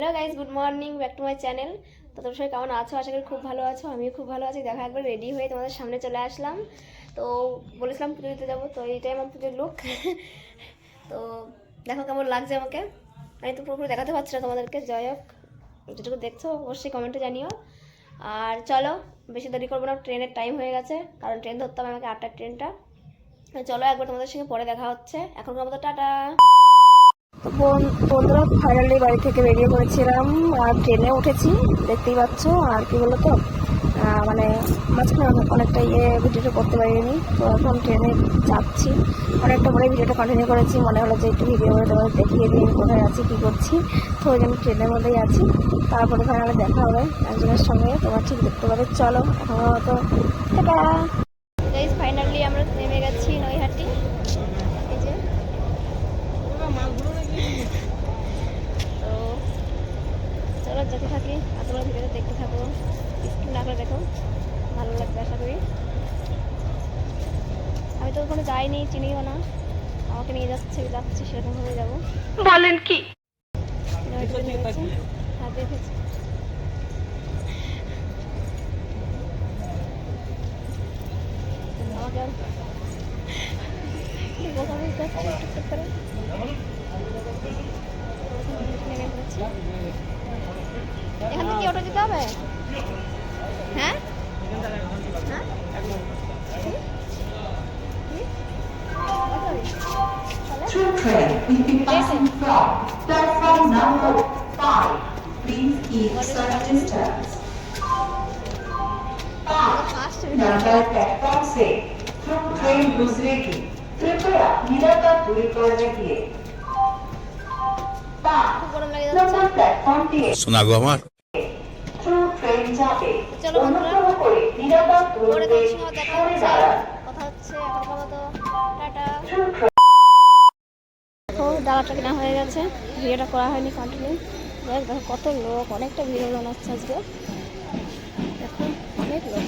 Hello guys good morning back to my channel তো তোমরা সবাই কেমন আছো? আশা করি খুব ভালো আছো, আমিও খুব ভালো আছি। দেখা একবার রেডি হয়ে তোমাদের সামনে চলে আসলাম। তো বলেছিলাম পুজো দিতে যাব, তো এইটাই আমার পুজোর লুক তো দেখো কেমন লাগছে আমাকে। আমি তো পুরোপুরি দেখাতে পারছি না তোমাদেরকে, যাই হোক। যেটুকু দেখছ, অবশ্যই কমেন্টে জানিও। আর চলো, বেশি দেরি করব না ট্রেনের টাইম হয়ে গেছে। কারণ ট্রেন ধরতে হবে আমাকে আটটার ট্রেনটা চলো একবার তোমাদের সঙ্গে পরে দেখা হচ্ছে। এখনকার মতো টাটা। বন্ধুরা ফাইনালি বাড়ি থেকে বেরিয়ে পড়েছিলাম, আর ট্রেনে উঠেছি, দেখতেই পাচ্ছ, আর কি বলতো তো মানে মাঝখানে অনেক- অনেকটা ইয়ে ভিডিওটা করতে পারিনি, তো এখন ট্রেনে যাচ্ছি। অনেকটা পরে ভিডিওটা কন্টিনিউ করেছি, মনে হলো যে একটু ভিডিও করে তোমাদের দেখিয়ে দিই, কোথায় আছি, কী করছি। তো ওই জন্য ট্রেনের মধ্যেই আছি। তারপরে ফাইনালি দেখা হবে একজনের সঙ্গে, তোমার ঠিক দেখতে পাবে। চলো, এখন তো টাটা ফাইনালি আমরা নেমে গেছি নৈহাটি এই যে তো চলো যেতে থাকি আর তোমরা ভিডিওটা দেখতে থাকো। স্ক্রিন না করে দেখো ভালো লাগবে আশা করি। আমি তো ওখানে যাইনি চিনিও না। আমাকে নিয়ে যাচ্ছে যাচ্ছি সেরকমভাবে যাব। বলেন কি? হ্যাঁ social distance. 5. Fast number platform से थ्रू ट्रेन गुजरेगी कृपया निरंतर दूरी पर रहिए पाँच খুব গরম লাগে যাচ্ছে নম্বর প্ল্যাটফর্ম দিয়ে শোনা গো আমার থ্রু ট্রেন যাবে। অনুগ্রহ করে নিরাপদ দূরত্বে সরে দাঁড়ান। কথা হচ্ছে এখন টাটা। তো ডালাটা কেনা হয়ে গেছে। ভিডিওটা করা হয়নি কন্টিনিউ দেখ দেখো কত লোক অনেকটা ভিড় মনে হচ্ছে আজকে। দেখো অনেক লোক।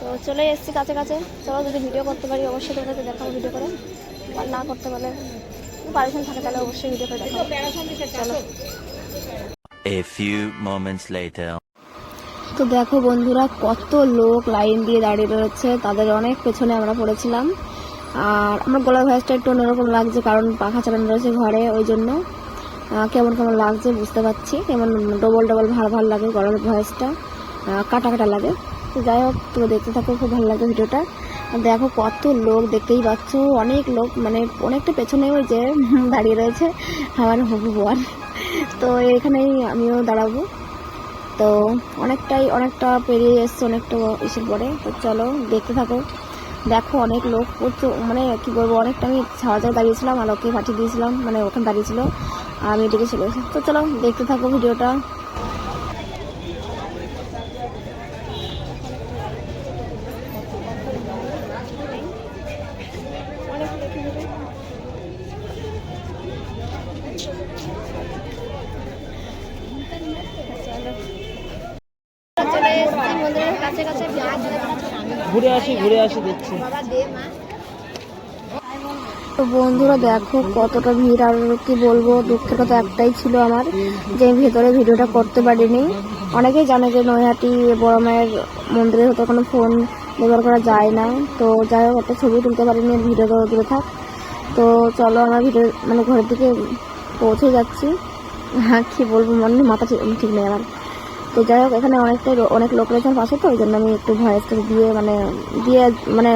তো চলে এসেছি কাছে কাছে। চলো যদি ভিডিও করতে পারি অবশ্যই তোমাদেরকে দেখাবো ভিডিও করে। আর না করতে পারলে পারমিশন থাকে তাহলে অবশ্যই ভিডিও করে দেখাবো। চলো। A few moments later. তো দেখো বন্ধুরা, কত লোক লাইন দিয়ে দাঁড়িয়ে রয়েছে, তাদের অনেক পেছনে আমরা পড়েছিলাম। আর আমার গলার ভয়েসটা একটু অন্যরকম লাগছে, কারণ পাখা চালানো রয়েছে ঘরে, ওই জন্য। কেমন কেমন লাগছে বুঝতে পারছি, কেমন ডবল ডবল ভালো ভালো লাগে গলার ভয়েসটা কাটা কাটা লাগে। তো যাই হোক তুমি দেখতে থাকো, খুব ভালো লাগে ভিডিওটা। দেখো কত লোক দেখতেই পাচ্ছ, অনেক লোক মানে অনেকটা পেছনে ওই যে দাঁড়িয়ে রয়েছে, আমার হবু বর। তো এখানেই আমিও দাঁড়াবো। তো অনেকটাই, অনেকটা পেরিয়ে এসছে, অনেকটা এসে পরে তো চলো, দেখতে থাকো। দেখো, অনেক লোক প্রচুর মানে কি বলব, অনেকটা আমি ছাওয়া দাঁড়িয়েছিলাম আর ওকে পাঠিয়ে দিয়েছিলাম মানে ওখানে দাঁড়িয়েছিল, আর আমি ডেকে চলে এসেছি। তো চলো, দেখতে থাকো ভিডিওটা। এসেছি মন্দিরের কাছে কাছে ঘুরে আসি ঘুরে আসি দেখছি। তো বন্ধুরা দেখো কতটা ভিড় আর কি বলব দুঃখের কথা একটাই ছিল আমার যে আমি ভেতরে ভিডিওটা করতে পারিনি। অনেকেই জানে যে নৈহাটি বড় মায়ের মন্দিরে হয়তো কোনো ফোন ব্যবহার করা যায় না। তো যাই হোক একটা ছবি তুলতে পারিনি ভিডিও দূরে থাক। তো চলো আমরা ভিডিও মানে ঘরের দিকে পৌঁছে যাচ্ছি। হ্যাঁ কি বলব মনে মাথা ঠিক নেই আমার। তো যাই হোক, এখানে অনেকটাই অনেক লোক রয়েছে পাশে তো ওই জন্য আমি একটু ভয়েসটা দিয়ে মানে দিয়ে মানে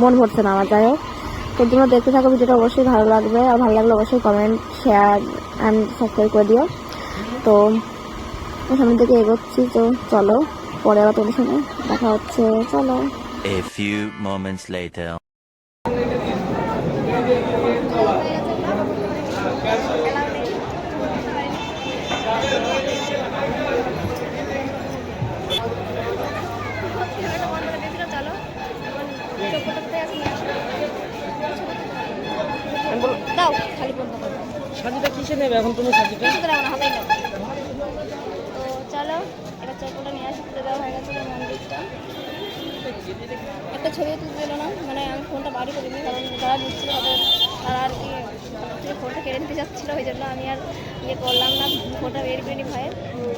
মন ভরছে না আমার, যাই হোক। তো তোমরা দেখতে থাকো ভিডিওটা, অবশ্যই ভালো লাগবে। আর ভালো লাগলে অবশ্যই কমেন্ট শেয়ার অ্যান্ড সাবস্ক্রাইব করে দিও। তো সামনের দিকে এগোচ্ছি, তো চলো, পরে আবার তোমাদের সঙ্গে দেখা হচ্ছে। চলো। A few moments later. দাও খালি সাজিটা কিসে নেবে? এখন তুমি সাজিটা? কিছু করে আমার হাতেই নাও তো চলো এটা চপ্পলটা নিয়ে আসি তুলে দেওয়া হয়ে গেছে মন্দিরটা। একটা ছবি তুলতে দিল না মানে আমি ফোনটা বাড়ি করিনি কারণ যারা দিচ্ছিল তাদের তারা আর কি ফোনটা কেড়ে নিতে যাচ্ছিল ওই জন্য আমি আর ইয়ে করলাম না ফোনটা বের করে নি ভয়ে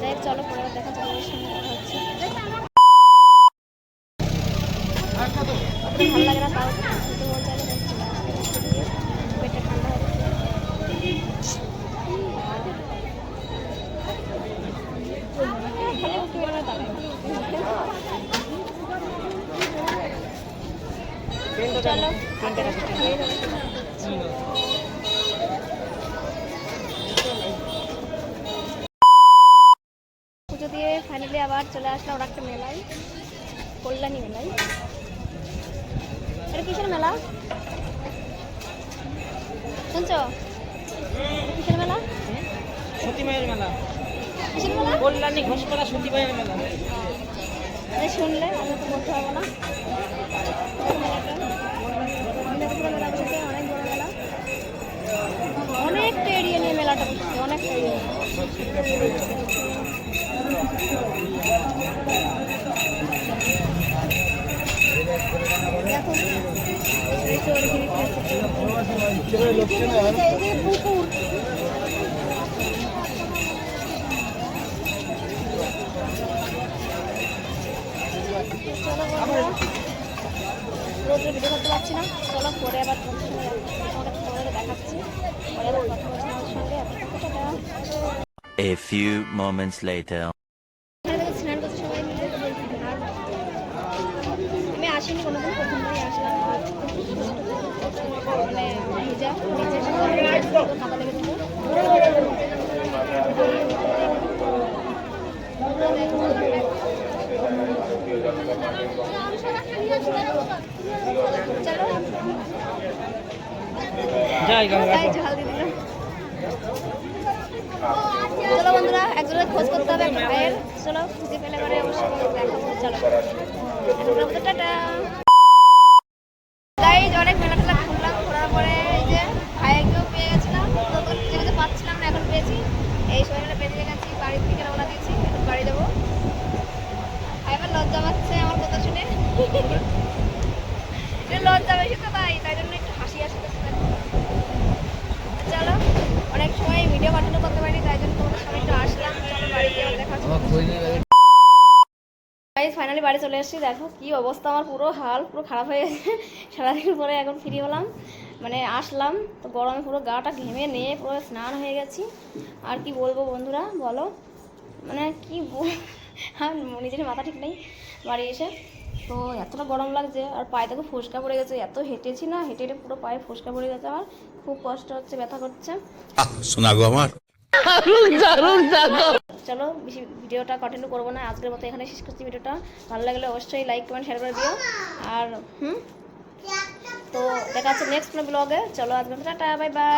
তাই চলো পরে দেখা যাবে সঙ্গে দেখা হচ্ছে। ভালো লাগে না তাও। পেটটা ঠান্ডা হচ্ছে পুজো দিয়ে ফাইনালি আবার চলে আসলাম একটা মেলায়, কল্যাণী মেলায় কিসের মেলা? শুনছ? কিসের মেলা? সতী মায়ের মেলা। কিসের মেলা? কল্যাণী করা সতী মায়ের মেলা। শুনলে আমি তো বলতে পারব না দিনাজপুরে মেলা বলতে অনেক বড় মেলা অনেকটা এরিয়া নিয়ে মেলাটা বসছে অনেকটা এরিয়া দেখো এই তো বন্ধুরা রোজ ভিডিও করতে পারছি না চলো পরে আবার তোমাদের পরে দেখাচ্ছি পরে আবার কথা বলছি তোমাদের সঙ্গে A few moments later. এখানে দেখো স্নান করতে সবাই মিলে আর আমি আসিনি কোনোদিন প্রথমবারই আসলাম মানে ভিজা নিচে খাতা লেগে যেত চলো যাই চলো বন্ধুরা একজনের খোঁজ করতে হবে একটা ভাইয়ের। চলো খুঁজে পেলে পরে অবশ্যই দেখাবো চলো। টাটা তাই অনেক মেলা টেলা ঘুরলাম ঘোরার পরে এই যে ভাইয়াকেও পেয়ে গেছিলাম তো তো খুঁজে খুঁজে পাচ্ছিলাম না এখন পেয়েছি এই সময় মেলা বেরিয়ে গেছি বাড়ির থেকে রওনা দিয়েছি এখন বাড়ি যাব ভাই আমার লজ্জা পাচ্ছে আমার কথা শুনে একটু লজ্জা বেশি তো তাই তাই জন্য একটু হাসি আসে চলো অনেক সময় ভিডিও কন্টিনিউ করতে পারিনি তাই জন্য তোমাদের সামনে একটু আসলাম চলো বাড়ি গিয়ে আবার দেখা হচ্ছে গাইজ ফাইনালি বাড়ি চলে এসেছি। দেখো কি অবস্থা আমার, পুরো হাল পুরো খারাপ হয়ে গেছে। সারাদিন পরে এখন ফ্রি হলাম মানে আসলাম, তো গরমে পুরো গাটা ঘেমে নিয়ে পুরো স্নান হয়ে গেছি। আর কি বলব বন্ধুরা, বলো? মানে কি আর নিজের মাথা ঠিক নেই বাড়ি এসে। তো এতটা গরম লাগছে, আর পায়ে দেখো ফুসকা পড়ে গেছে। এত হেঁটেছি না, হেঁটে হেঁটে পুরো পায়ে ফুসকা পড়ে গেছে আমার। খুব কষ্ট হচ্ছে, ব্যথা করছে। আমার। চলো, বেশি ভিডিওটা কন্টিনিউ করব না। আজকের মতো এখানে শেষ করছি ভিডিওটা। ভালো লাগলে অবশ্যই লাইক কমেন্ট শেয়ার করে দিও। আর, হুম? তো দেখা হচ্ছে নেক্সট ব্লগে চলো আজকে টাটা বাই বাই